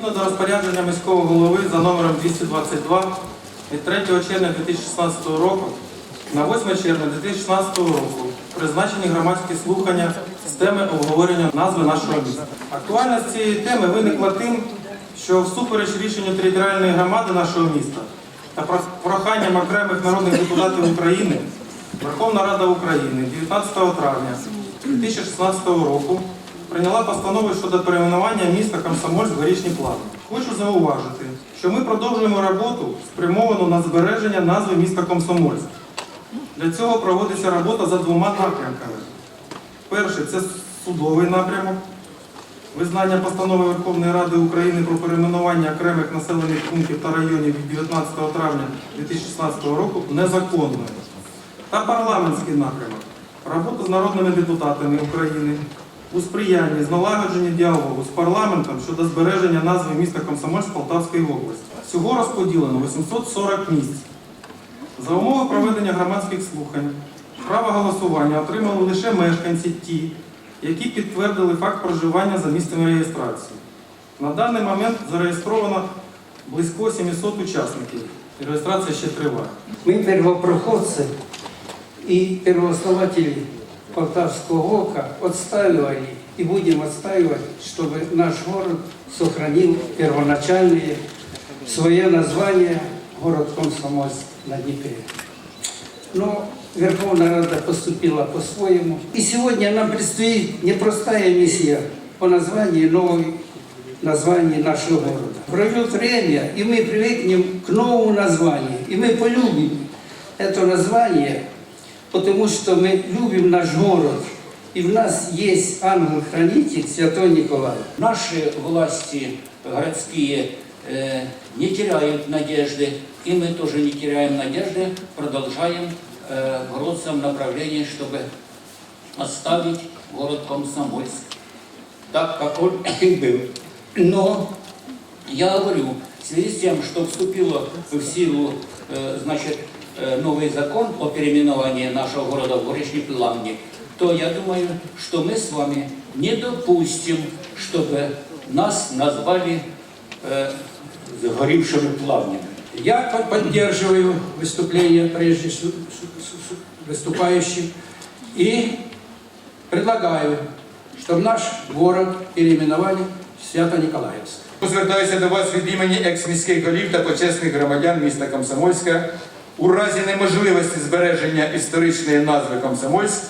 Відповідно до розпорядження міського голови за номером 222 від 3 червня 2016 року на 8 червня 2016 року призначені громадські слухання з теми обговорення назви нашого міста. Актуальність цієї теми виникла тим, що всупереч рішенню територіальної громади нашого міста та проханням окремих народних депутатів України Верховна Рада України 19 травня 2016 року прийняла постанову щодо перейменування міста Комсомольськ в Горішні Плавні. Хочу зауважити, що ми продовжуємо роботу, спрямовану на збереження назви міста Комсомольськ. Для цього проводиться робота за двома напрямками. Перший це судовий напрямок, визнання постанови Верховної Ради України про перейменування окремих населених пунктів та районів від 19 травня 2016 року незаконною. Та парламентський напрямок робота з народними депутатами України у сприянні з налагодження діалогу з парламентом щодо збереження назви міста Комсомольськ Полтавської області. Всього розподілено 840 місць. За умови проведення громадських слухань право голосування отримали лише мешканці ті, які підтвердили факт проживання за місцем реєстрації. На даний момент зареєстровано близько 700 учасників. Реєстрація ще триває. Мы первопроходцы и первооснователи Полтавского ОКа отстаивали и будем отстаивать, чтобы наш город сохранил первоначальное свое название город Комсомольск на Днепре. Но Верховная Рада поступила по-своему. И сегодня нам предстоит непростая миссия по названию новой название нашего города. Пройдет время, и мы привыкнем к новому названию, и мы полюбим это название, потому что мы любим наш город, и в нас есть ангел-хранитель Святой Николай. Наши власти городские э, не теряют надежды, и мы тоже не теряем надежды, продолжаем э, бороться в направлении, чтобы оставить город Комсомольск так, как он и был. Но я говорю, в связи с тем, что вступило в силу э, значит, новый закон о переименовании нашего города в Горішні Плавні, то я думаю, что мы с вами не допустим, чтобы нас назвали э, сгоревшими плавнями. Я по- поддерживаю выступление прежде су- су- су- су- выступающих и предлагаю, чтобы наш город переименовали в Свято-Николаевск. Звертаюся до вас від імені екс-міських голів та почесних громадян міста Комсомольська. У разі неможливості збереження історичної назви Комсомольськ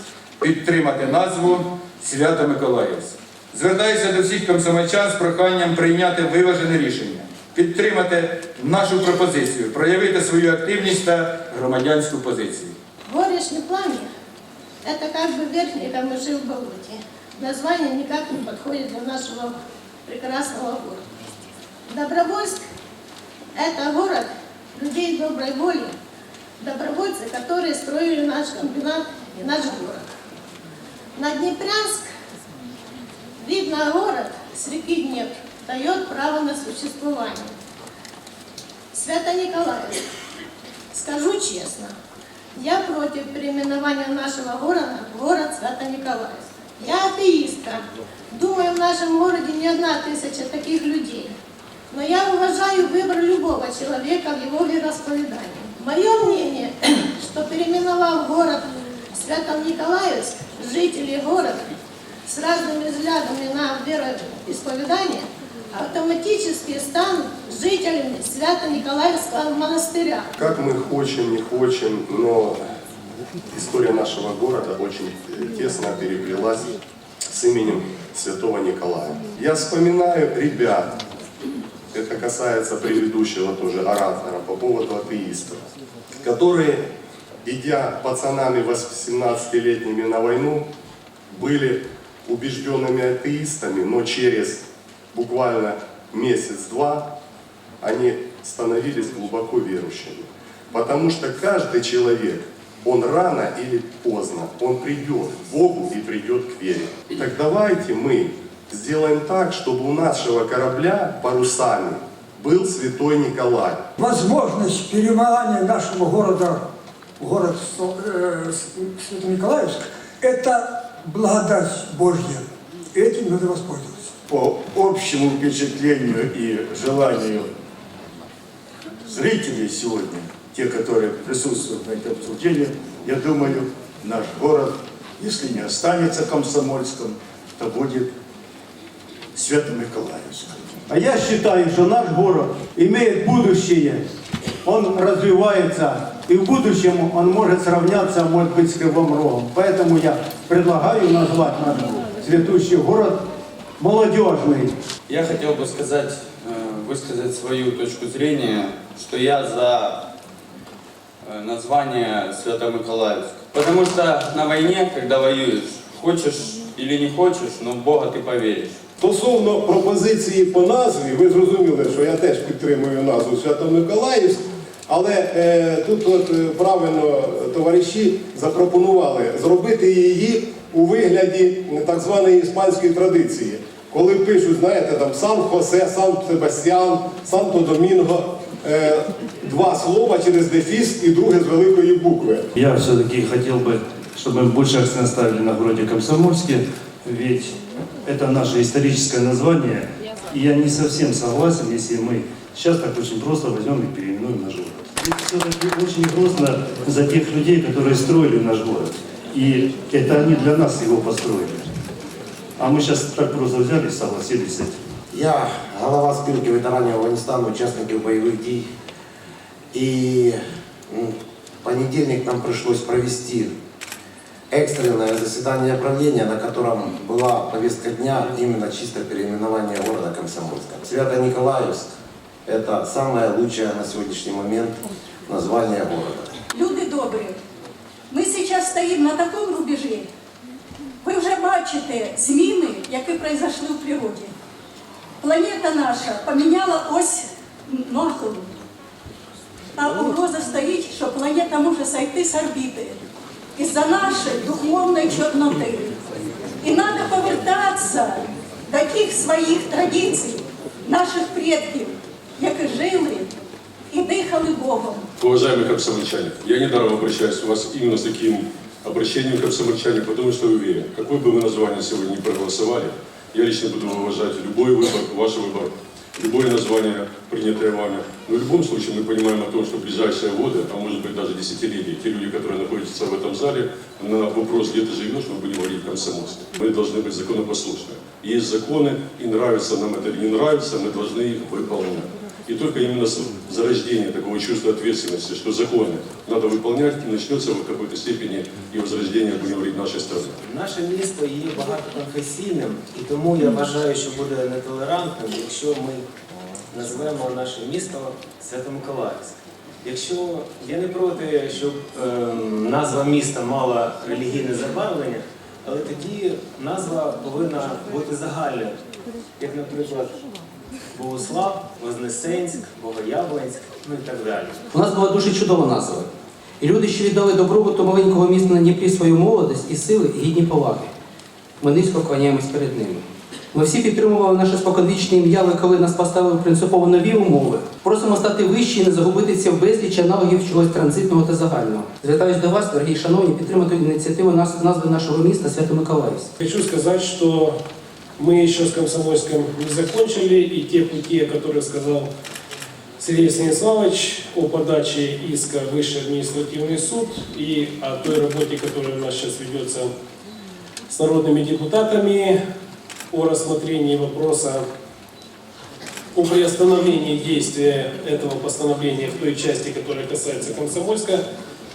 підтримати назву Свято Миколаївськ. Звертаюся до всіх комсомольчан з проханням прийняти виважене рішення, підтримати нашу пропозицію, проявити свою активність та громадянську позицію. Горечный пламя – это как бы верхние камыши в болоте. Название никак не подходит для нашего прекрасного города. Добровольск – это город людей доброй воли, добровольцы, которые строили наш комбинат наш город. На Днепрянск, видно город с реки Днепр, дает право на существование. Свято-Николаевск. Скажу честно, я против переименования нашего города в город Свято-Николаевск. Я атеистка. Думаю, в нашем городе не одна тысяча таких людей. Но я уважаю выбор любого человека в его вероисповедании. Мое мнение, что переименовав город Свято-Николаевск, жители города с разными взглядами на вероисповедание автоматически станут жителями Свято-Николаевского монастыря. Как мы хочем, не хочем, но история нашего города очень тесно переплелась с именем Святого Николая. Я вспоминаю ребят, это касается предыдущего тоже оратора, по поводу атеистов, которые, идя пацанами 18-летними на войну, были убежденными атеистами, но через буквально месяц-два они становились глубоко верующими. Потому что каждый человек, он рано или поздно, он придет к Богу и придет к вере. Так давайте мы сделаем так, чтобы у нашего корабля парусами был святой Николай. возможность переименования нашего города в город э, Свято-Николаевск – это благодать Божья. Этим надо воспользоваться. по общему впечатлению и желанию зрителей сегодня, те, которые присутствуют на этом обсуждении, я думаю, наш город, если не останется комсомольским, то будет Свято-Миколаевским. А я считаю, что наш город имеет будущее, он развивается, и в будущем он может сравняться, может быть, с Кривым Рогом. Поэтому я предлагаю назвать наш цветущий город молодежный. Я хотел бы сказать, э, высказать свою точку зрения, что я за э, название Свято-Миколаевск. Потому что на войне, когда воюешь, хочешь или не хочешь, но в Бога ты поверишь. Стосовно пропозиції по назві, ви зрозуміли, що я теж підтримую назву Свято-Миколаївськ, але е, тут от, е, правильно товариші запропонували зробити її у вигляді е, так званої іспанської традиції. Коли пишуть, знаєте, там Сан Хосе, Сан Себастьян, Санто Домінго, е, два слова через дефіс і друге з великої букви. Я все-таки хотел бы, чтобы мы больше акцент ставили на городе Комсомольске, ведь это наше историческое название, и я не совсем согласен, если мы сейчас так очень просто возьмем и переименуем наш город. Ведь все-таки очень грустно за тех людей, которые строили наш город. И это они для нас его построили. А мы сейчас так просто взяли и согласились с этим. Я голова спілки ветеранів Афганістану, учасників бойових дій. І м, в понедельник нам пришлось провести экстренное заседание правления, на котором была повестка дня именно чисто переименование города Комсомольска. Свято-Николаевск – это самое лучшее на сегодняшний момент название города. Люди добрі, ми зараз стоїмо на такому рубежі. Ви вже бачите зміни, які произошли в природі. Планета наша поміняла ось нахилу. А угроза стоїть, що планета може сойти з орбіти із-за нашої духовної чорноти. І треба повертатися до тих своїх традицій, наших предків, які жили і дихали Богом. Уважаемые комсомольчане, я недаром обращаюсь у вас именно с таким обращением к комсомольчане, потому что уверен, какое бы вы название сегодня не проголосовали, я лично буду уважать любой выбор, ваш выбор, любое название, принятое вами. Но в любом случае мы понимаем о том, что в ближайшие годы, а может быть даже десятилетия, те люди, которые находятся в этом зале, на вопрос, где ты живешь, мы будем говорить комсомольски. Мы должны быть законопослушны. Есть законы, и нравится нам это или не нравится, мы должны их выполнять. И только именно с зарождения такого чувства ответственности, что законы надо выполнять, и начнется в какой-то степени и возрождение, будем говорить, нашей страны. Наше місто є багатоконфесійним, і тому я вважаю, що буде нетолерантним, якщо ми назвемо наше місто Свято-Миколаївськ. Якщо я не проти, щоб ем, назва міста мала релігійне забарвлення, але тоді назва повинна бути загальною, як, наприклад, Богослав, Вознесенськ, Богоявленськ, ну і так далі. У нас була дуже чудова назва. І люди, що віддали добробуту маленького міста на Дніпрі свою молодість і сили, гідні поваги. Ми низько кланяємось перед ними. Ми всі підтримували наше споконвічне ім'я, але коли нас поставили принципово нові умови, просимо стати вище і не загубитися в безліч аналогів чогось транзитного та загального. Звертаюсь до вас, дорогі шановні, підтримати ініціативу назви нашого міста Свято-Миколаївськ. Хочу сказать, что мы еще с Комсомольском не закончили, и те пути, о которых сказал Сергей Станиславович, о подаче иска в Высший административный суд и о той работе, которая у нас сейчас ведется с народными депутатами, о рассмотрении вопроса о приостановлении действия этого постановления в той части, которая касается Комсомольска,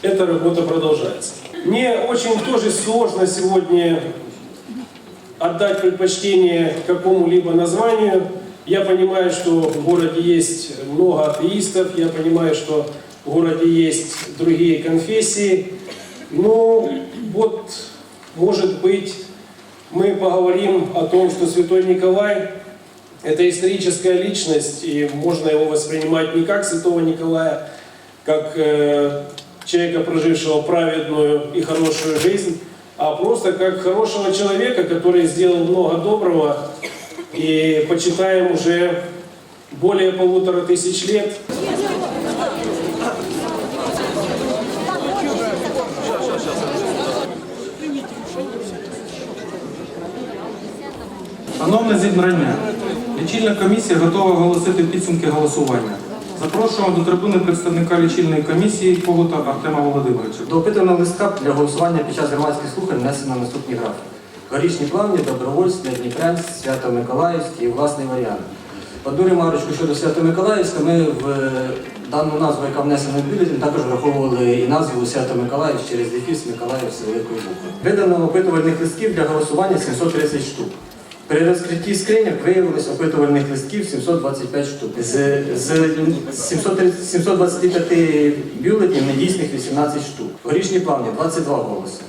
эта работа продолжается. Мне очень тоже сложно сегодня отдать предпочтение какому-либо названию. Я понимаю, что в городе есть много атеистов, я понимаю, что в городе есть другие конфессии. Ну, вот, может быть, мы поговорим о том, что Святой Николай – это историческая личность, и можно его воспринимать не как Святого Николая, как э, человека, прожившего праведную и хорошую жизнь, а просто как хорошего человека, который сделал много доброго и почитаем уже более полутора тысяч лет. Шановне зібрання, лічильна комісія готова оголосити підсумки голосування. Запрошуємо до трибуни представника лічильної комісії Когута Артема Володимировича. До опитаного листка для голосування під час громадських слухань внесено наступні графіки. Горішні плавні, Добровольськ, Дніпрянськ, Свято-Миколаївськ і власний варіант. Одну ремарочку щодо Свято-Миколаївська. Ми в е, дану назву, яка внесена в бюлетень, також враховували і назву Свято-Миколаївськ через дефіс Миколаїв з великої букви. Видано опитувальних листків для голосування 730 штук. При розкритті скриньок виявилось опитувальних листків 725 штук. З, з 730 725 бюлетнів недійсних 18 штук. Горішні плавні 22 голоси.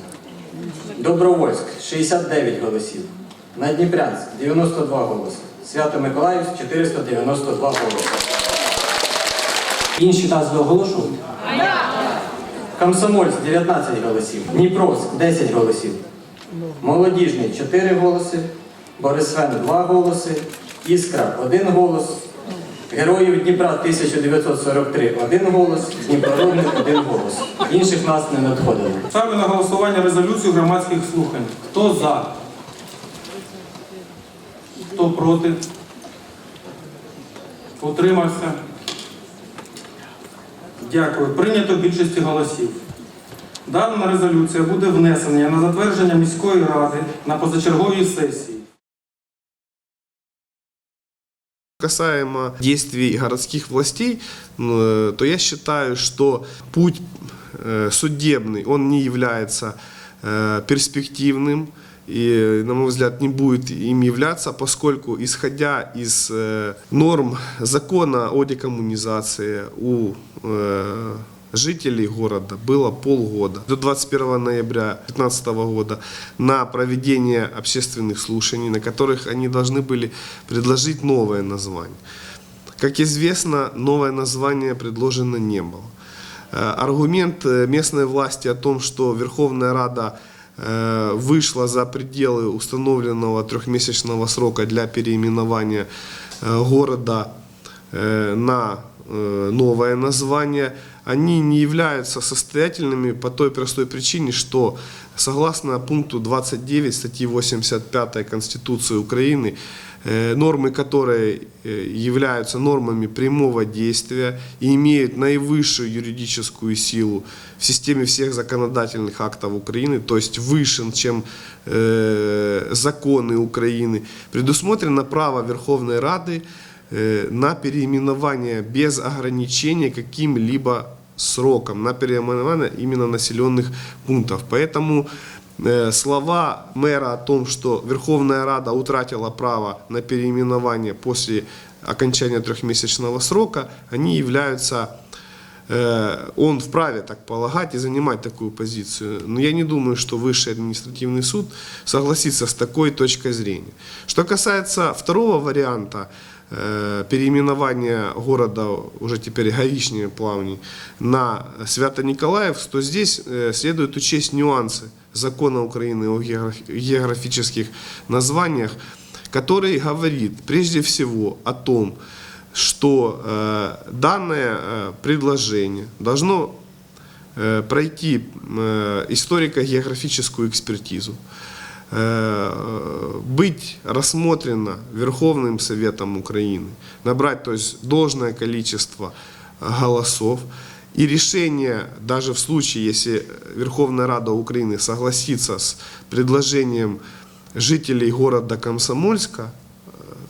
Добровольськ 69 голосів. Надніпрянськ 92 голоси. Свято-Миколаївськ 492 голоси. Інші назви оголошувати? Комсомольськ 19 голосів. Дніпровськ 10 голосів. Молодіжний 4 голоси. Борисвен 2 голоси. Іскра 1 голос. Героїв Дніпра 1943 1 голос. Дніпрородник 1 голос. Інших нас не надходило. Ставлю на голосування резолюцію громадських слухань. Хто за? Хто проти? Утримався? Дякую. Прийнято більшості голосів. Дана резолюція буде внесена на затвердження міської ради на позачерговій сесії. Касаемо действий городских властей, э, то я считаю, что путь э, судебный, он не является э, перспективным и, на мой взгляд, не будет им являться, поскольку, исходя из э, норм закона о декоммунизации, у э, жителей города было полгода, до 21 ноября 2015 года, на проведение общественных слушаний, на которых они должны были предложить новое название. Как известно, новое название предложено не было. Э, Аргумент э, местной власти о том, что Верховная Рада э, вышла за пределы установленного трехмесячного срока для переименования города на новое название, они не являются состоятельными по той простой причине, что согласно пункту 29 статьи 85 Конституции Украины, э, нормы которой э, являются нормами прямого действия и имеют наивысшую юридическую силу в системе всех законодательных актов Украины, то есть выше, чем э, законы Украины, предусмотрено право Верховной Рады э, на переименование без ограничения каким-либо сроком, на переименование именно населенных пунктов. Поэтому э, слова мэра о том, что Верховная Рада утратила право на переименование после окончания трехмесячного срока, они являются Э, он вправе так полагать и занимать такую позицию. Но я не думаю, что Высший административный суд согласится с такой точкой зрения. Что касается второго варианта, э, переименования города, уже теперь Гаишние Плавни, на Свято-Николаевск, то здесь э, следует учесть нюансы закона Украины о географ- географических названиях, который говорит прежде всего о том, что э, данное э, предложение должно э, пройти э, историко-географическую экспертизу, э, быть рассмотрено Верховным Советом Украины, набрать то есть, должное количество голосов, и решение, даже в случае, если Верховная Рада Украины согласится с предложением жителей города Комсомольска, э,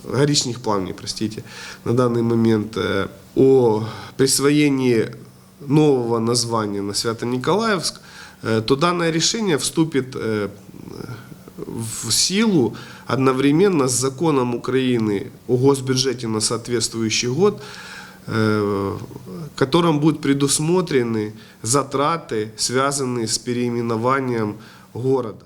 Горичных плавней, простите, на данный момент э, о присвоении нового названия на Свято-Николаевск, э, то данное решение вступит э, в силу одновременно с законом Украины о госбюджете на соответствующий год, э, в котором будут предусмотрены затраты, связанные с переименованием города.